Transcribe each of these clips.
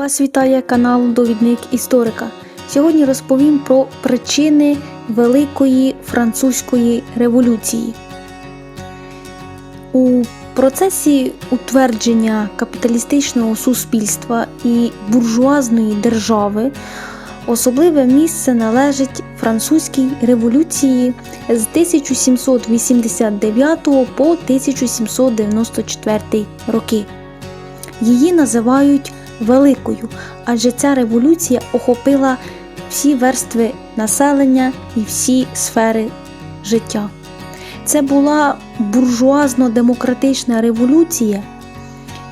Вас вітає канал Довідник Історика. Сьогодні розповім про причини Великої Французької революції. У процесі утвердження капіталістичного суспільства і буржуазної держави особливе місце належить французькій революції з 1789 по 1794 роки. Її називають великою, адже ця революція охопила всі верстви населення і всі сфери життя. Це була буржуазно-демократична революція,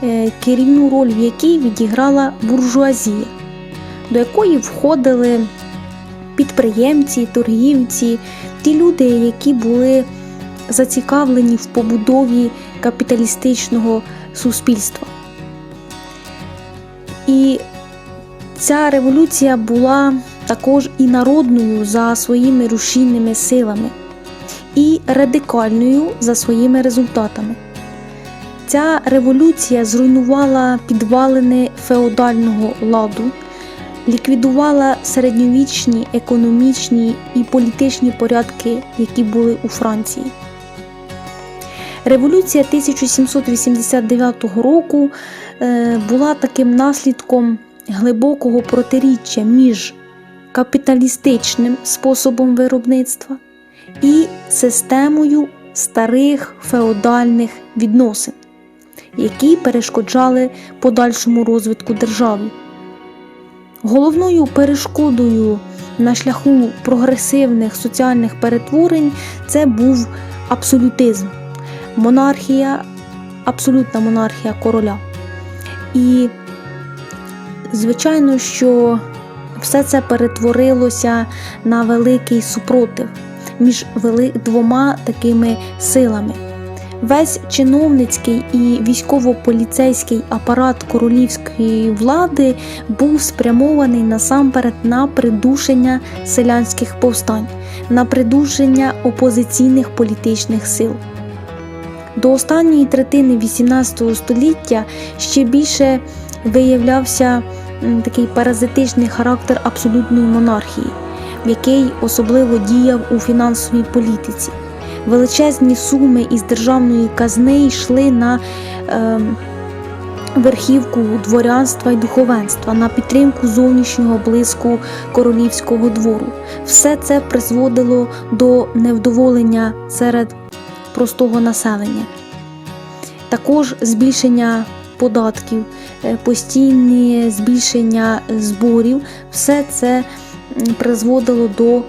е, керівну роль в якій відіграла буржуазія, до якої входили підприємці, торгівці, ті люди, які були зацікавлені в побудові капіталістичного суспільства. І ця революція була також і народною за своїми рушійними силами, і радикальною за своїми результатами. Ця революція зруйнувала підвалини феодального ладу, ліквідувала середньовічні економічні і політичні порядки, які були у Франції. Революція 1789 року е, була таким наслідком глибокого протиріччя між капіталістичним способом виробництва і системою старих феодальних відносин, які перешкоджали подальшому розвитку держави. Головною перешкодою на шляху прогресивних соціальних перетворень це був абсолютизм монархія, абсолютна монархія короля. І, звичайно, що все це перетворилося на великий супротив між двома такими силами. Весь чиновницький і військово-поліцейський апарат королівської влади був спрямований насамперед на придушення селянських повстань, на придушення опозиційних політичних сил. До останньої третини XVIII століття ще більше виявлявся такий паразитичний характер абсолютної монархії, який особливо діяв у фінансовій політиці. Величезні суми із державної казни йшли на е, верхівку дворянства і духовенства, на підтримку зовнішнього блиску королівського двору. Все це призводило до невдоволення серед простого населення. Також збільшення податків, е, постійне збільшення зборів, все це призводило до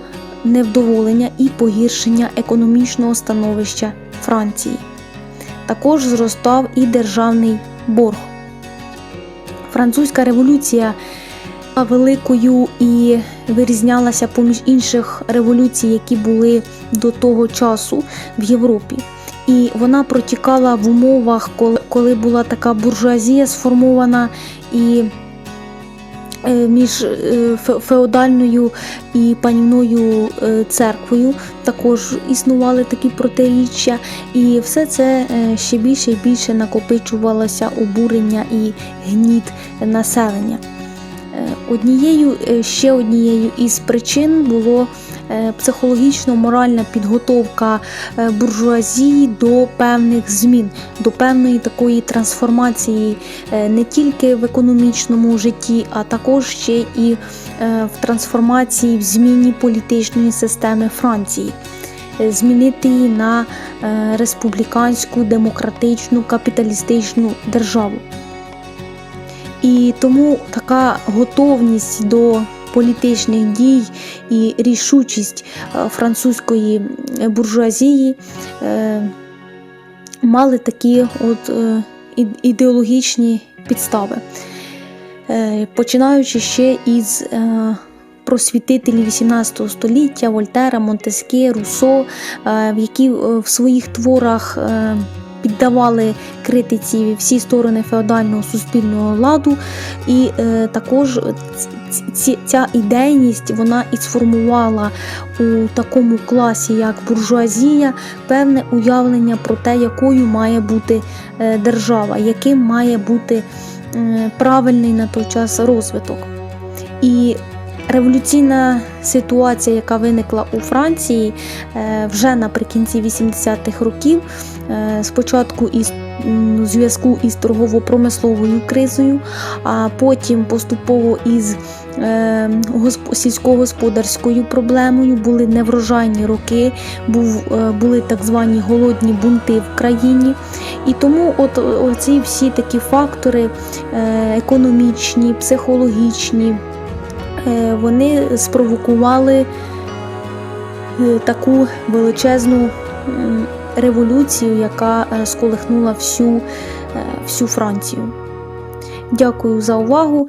невдоволення і погіршення економічного становища Франції. Також зростав і державний борг. Французька революція великою і вирізнялася поміж інших революцій, які були до того часу в Європі. І вона протікала в умовах, коли, була така буржуазія сформована і е, між е, феодальною і панівною е, церквою також існували такі протиріччя, і все це ще більше і більше накопичувалося обурення і гніт населення. Е, Однією е, ще однією із причин було е, психологічно-моральна підготовка буржуазії до певних змін, до певної такої трансформації не тільки в економічному житті, а також ще і в трансформації в зміні політичної системи Франції. Змінити її на республіканську, демократичну, капіталістичну державу. І тому така готовність до політичних дій і рішучість е, французької буржуазії е, мали такі от е, ідеологічні підстави, Е, починаючи ще із е, просвітителів 18 століття Вольтера, Монтеске, Руссо, е, які е, в своїх творах е, піддавали критиці всі сторони феодального суспільного ладу, і е, також ці- ця ідейність вона і сформувала у такому класі, як буржуазія, певне уявлення про те, якою має бути е, держава, яким має бути правильний на той час розвиток. І революційна ситуація, яка виникла у Франції е, вже наприкінці 80-х років, е, спочатку із у зв'язку із торгово-промисловою кризою, а потім поступово із е, госп- сільськогосподарською проблемою, були неврожайні роки, були так звані голодні бунти в країні. І тому от оці всі такі фактори економічні, психологічні, вони спровокували е, таку величезну революцію, яка е, сколихнула всю, е, всю Францію. Дякую за увагу.